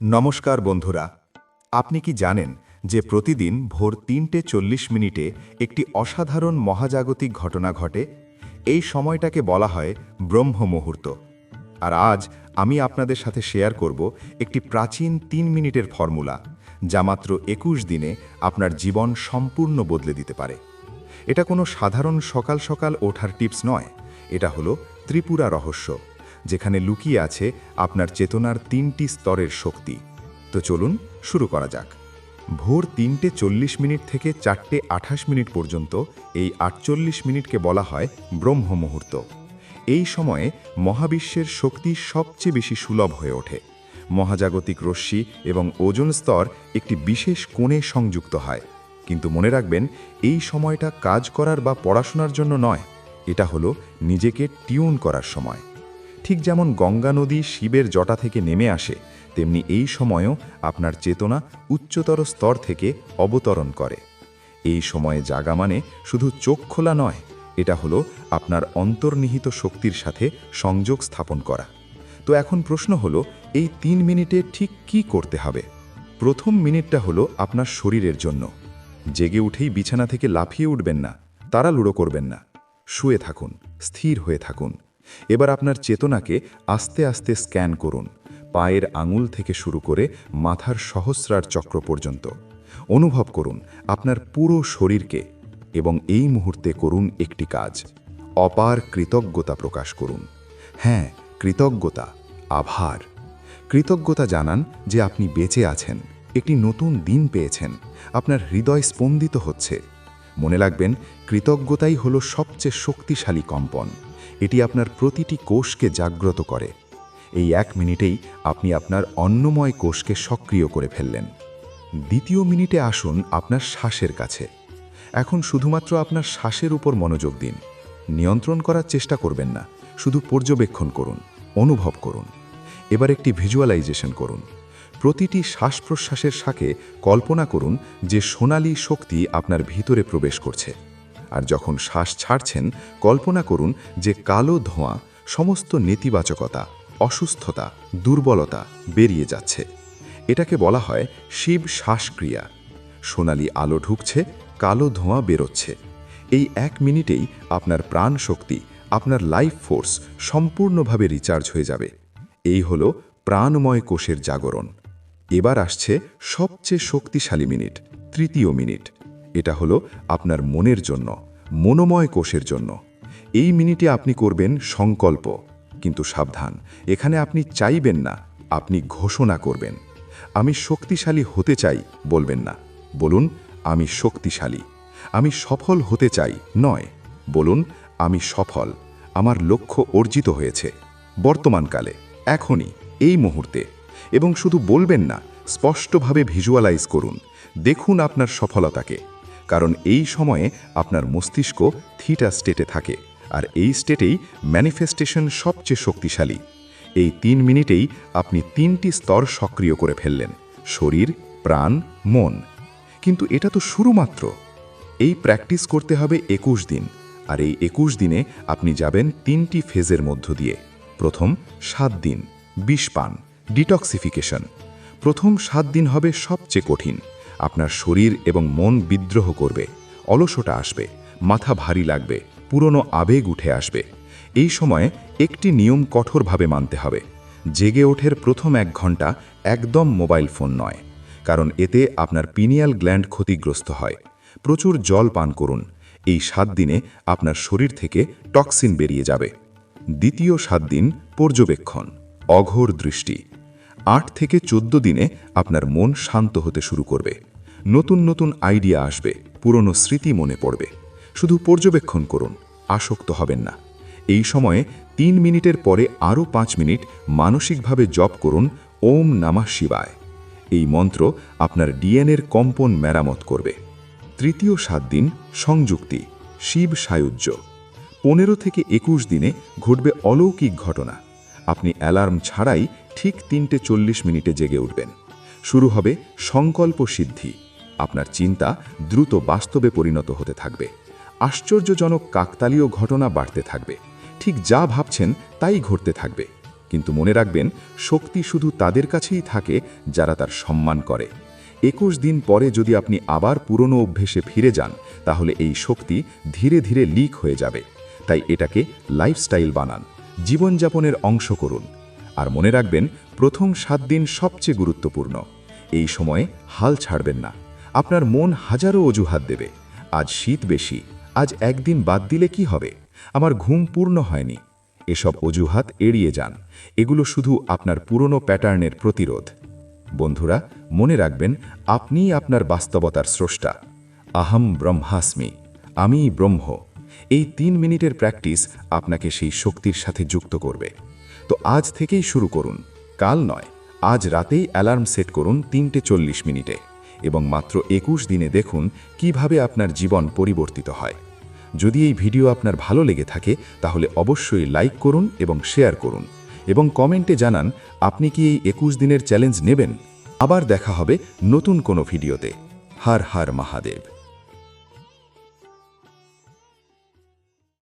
নমস্কার বন্ধুরা, আপনি কি জানেন যে প্রতিদিন ভোর তিনটে চল্লিশ মিনিটে একটি অসাধারণ মহাজাগতিক ঘটনা ঘটে? এই সময়টাকে বলা হয় ব্রহ্ম মুহূর্ত আর আজ আমি আপনাদের সাথে শেয়ার করব একটি প্রাচীন তিন মিনিটের ফর্মুলা, যা মাত্র একুশ দিনে আপনার জীবন সম্পূর্ণ বদলে দিতে পারে। এটা কোনো সাধারণ সকাল সকাল ওঠার টিপস নয়, এটা হলো ত্রিপুরা রহস্য। যেখানে লুকিয়ে আছে আপনার চেতনার তিনটি স্তরের শক্তি। তো চলুন শুরু করা যাক। ভোর তিনটে চল্লিশ মিনিট থেকে চারটে আঠাশ মিনিট পর্যন্ত এই আটচল্লিশ মিনিটকে বলা হয় ব্রহ্ম মুহূর্ত। এই সময়ে মহাবিশ্বের শক্তি সবচেয়ে বেশি সুলভ হয়ে ওঠে। মহাজাগতিক রশ্মি এবং ওজন স্তর একটি বিশেষ কোণে সংযুক্ত হয়। কিন্তু মনে রাখবেন, এই সময়টা কাজ করার বা পড়াশোনার জন্য নয়। এটা হলো নিজেকে টিউন করার সময়। ঠিক যেমন গঙ্গা নদী শিবের জটা থেকে নেমে আসে, তেমনি এই সময়ও আপনার চেতনা উচ্চতর স্তর থেকে অবতরণ করে। এই সময়ে জাগা মানে শুধু চোখ খোলা নয়, এটা হলো আপনার অন্তর্নিহিত শক্তির সাথে সংযোগ স্থাপন করা। তো এখন প্রশ্ন হলো, এই তিন মিনিটে ঠিক কি করতে হবে? প্রথম মিনিটটা হলো আপনার শরীরের জন্য। জেগে উঠেই বিছানা থেকে লাফিয়ে উঠবেন না তারা লুড়ো করবেন না। শুয়ে থাকুন, স্থির হয়ে থাকুন। এবার আপনার চেতনাকে আস্তে আস্তে স্ক্যান করুন, পায়ের আঙুল থেকে শুরু করে মাথার সহস্রার চক্র পর্যন্ত। অনুভব করুন আপনার পুরো শরীরকে এবং এই মুহূর্তে করুন একটি কাজ, অপার কৃতজ্ঞতা প্রকাশ করুন। হ্যাঁ কৃতজ্ঞতা, আভার। কৃতজ্ঞতা জানান যে আপনি বেঁচে আছেন, একটি নতুন দিন পেয়েছেন, আপনার হৃদয় স্পন্দিত হচ্ছে। মনে রাখবেন, কৃতজ্ঞতাই হলো সবচেয়ে শক্তিশালী কম্পন। এটি আপনার প্রতিটি কোষকে জাগ্রত করে। এই এক মিনিটেই আপনি আপনার অন্নময় কোষকে সক্রিয় করে ফেললেন। দ্বিতীয় মিনিটে আসুন আপনার শ্বাসের কাছে। এখন শুধুমাত্র আপনার শ্বাসের উপর মনোযোগ দিন। নিয়ন্ত্রণ করার চেষ্টা করবেন না। শুধু পর্যবেক্ষণ করুন, অনুভব করুন। এবার একটি ভিজুয়ালাইজেশন করুন। প্রতিটি শ্বাস প্রশ্বাসের সাথে কল্পনা করুন যে সোনালী শক্তি আপনার ভিতরে প্রবেশ করছে। আর যখন শ্বাস ছাড়ছেন, কল্পনা করুন যে কালো ধোঁয়া সমস্ত নেতিবাচকতা, অসুস্থতা, দুর্বলতা বেরিয়ে যাচ্ছে। এটাকে বলা হয় শিব শ্বাসক্রিয়া। সোনালি আলো ঢুকছে, কালো ধোঁয়া বেরোচ্ছে। এই এক মিনিটেই আপনার প্রাণ শক্তি আপনার লাইফ ফোর্স সম্পূর্ণভাবে রিচার্জ হয়ে যাবে। এই হল প্রাণময় কোষের জাগরণ। এবার আসছে সবচেয়ে শক্তিশালী মিনিট, তৃতীয় মিনিট। এটা হলো আপনার মনের জন্য, মনোময় কোষের জন্য। এই মিনিটে আপনি করবেন সংকল্প, কিন্তু সাবধান, এখানে আপনি চাইবেন না, আপনি ঘোষণা করবেন। আমি শক্তিশালী হতে চাই, বলবেন না। বলুন, আমি শক্তিশালী। আমি সফল হতে চাই, নয়। বলুন, আমি সফল, আমার লক্ষ্য অর্জিত হয়েছে। বর্তমানকালে, এখনই, এই মুহূর্তে। এবং শুধু বলবেন না, স্পষ্টভাবে ভিজুয়ালাইজ করুন। দেখুন আপনার সফলতাকে। কারণ এই সময়ে আপনার মস্তিষ্ক থিটা স্টেটে থাকে, আর এই স্টেটেই ম্যানিফেস্টেশন সবচেয়ে শক্তিশালী। এই তিন মিনিটেই আপনি তিনটি স্তর সক্রিয় করে ফেললেন, শরীর, প্রাণ, মন। কিন্তু এটা তো শুরু মাত্র এই প্র্যাকটিস করতে হবে একুশ দিন, আর এই একুশ দিনে আপনি যাবেন তিনটি ফেজের মধ্য দিয়ে। প্রথম সাত দিন, বিষ পান, ডিটক্সিফিকেশন। প্রথম সাত দিন হবে সবচেয়ে কঠিন। আপনার শরীর এবং মন বিদ্রোহ করবে অলসটা আসবে, মাথা ভারী লাগবে, পুরনো আবেগ উঠে আসবে। এই সময়ে একটি নিয়ম কঠোরভাবে মানতে হবে, জেগে ওঠের প্রথম এক ঘণ্টা একদম মোবাইল ফোন নয়, কারণ এতে আপনার পিনিয়াল গ্ল্যান্ড ক্ষতিগ্রস্ত হয়। প্রচুর জল পান করুন, এই সাত দিনে আপনার শরীর থেকে টক্সিন বেরিয়ে যাবে। দ্বিতীয় সাত দিন পর্যবেক্ষণ, অঘোর দৃষ্টি। আট থেকে চোদ্দ দিনে আপনার মন শান্ত হতে শুরু করবে। নতুন নতুন আইডিয়া আসবে, পুরনো স্মৃতি মনে পড়বে। শুধু পর্যবেক্ষণ করুন, আসক্ত হবেন না। এই সময়ে তিন মিনিটের পরে আরও পাঁচ মিনিট মানসিকভাবে জপ করুন, ওম নামা শিবায়। এই মন্ত্র আপনার ডিএনএর কম্পন মেরামত করবে। তৃতীয় সাত দিন সংযুক্তি, শিব সায়ুজ্য। পনেরো থেকে একুশ দিনে ঘটবে অলৌকিক ঘটনা। আপনি অ্যালার্ম ছাড়াই ঠিক তিনটে চল্লিশ মিনিটে জেগে উঠবেন। শুরু হবে সংকল্প সিদ্ধি। আপনার চিন্তা দ্রুত বাস্তবে পরিণত হতে থাকবে। আশ্চর্যজনক কাকতালীয় ঘটনা বাড়তে থাকবে। ঠিক যা ভাবছেন তাই ঘটতে থাকবে। কিন্তু মনে রাখবেন, শক্তি শুধু তাদের কাছেই থাকে যারা তার সম্মান করে। একুশ দিন পরে যদি আপনি আবার পুরনো অভ্যেসে ফিরে যান, তাহলে এই শক্তি ধীরে ধীরে লিক হয়ে যাবে। তাই এটাকে লাইফস্টাইল বানান, জীবনযাপনের অংশ করুন। আর মনে রাখবেন, প্রথম সাত দিন সবচেয়ে গুরুত্বপূর্ণ। এই সময়ে হাল ছাড়বেন না। আপনার মন হাজারো অজুহাত দেবে। আজ শীত বেশি, আজ একদিন বাদ দিলে কি হবে? আমার ঘুম পূর্ণ হয়নি। এসব অজুহাত এড়িয়ে যান। এগুলো শুধু আপনার পুরনো প্যাটার্নের প্রতিরোধ। বন্ধুরা, মনে রাখবেন, আপনিই আপনার বাস্তবতার স্রষ্টা। আহম ব্রহ্মাস্মি, আমি ব্রহ্ম। এই তিন মিনিটের প্র্যাকটিস আপনাকে সেই শক্তির সাথে যুক্ত করবে। তো আজ থেকেই শুরু করুন। কাল নয়, আজ রাতেই অ্যালার্ম সেট করুন তিনটে চল্লিশ মিনিটে। এবং মাত্র একুশ দিনে দেখুন কীভাবে আপনার জীবন পরিবর্তিত হয়। যদি এই ভিডিও আপনার ভালো লেগে থাকে, তাহলে অবশ্যই লাইক করুন এবং শেয়ার করুন। এবং কমেন্টে জানান, আপনি কি এই একুশ দিনের চ্যালেঞ্জ নেবেন? আবার দেখা হবে নতুন কোনো ভিডিওতে। হার হার মহাদেব।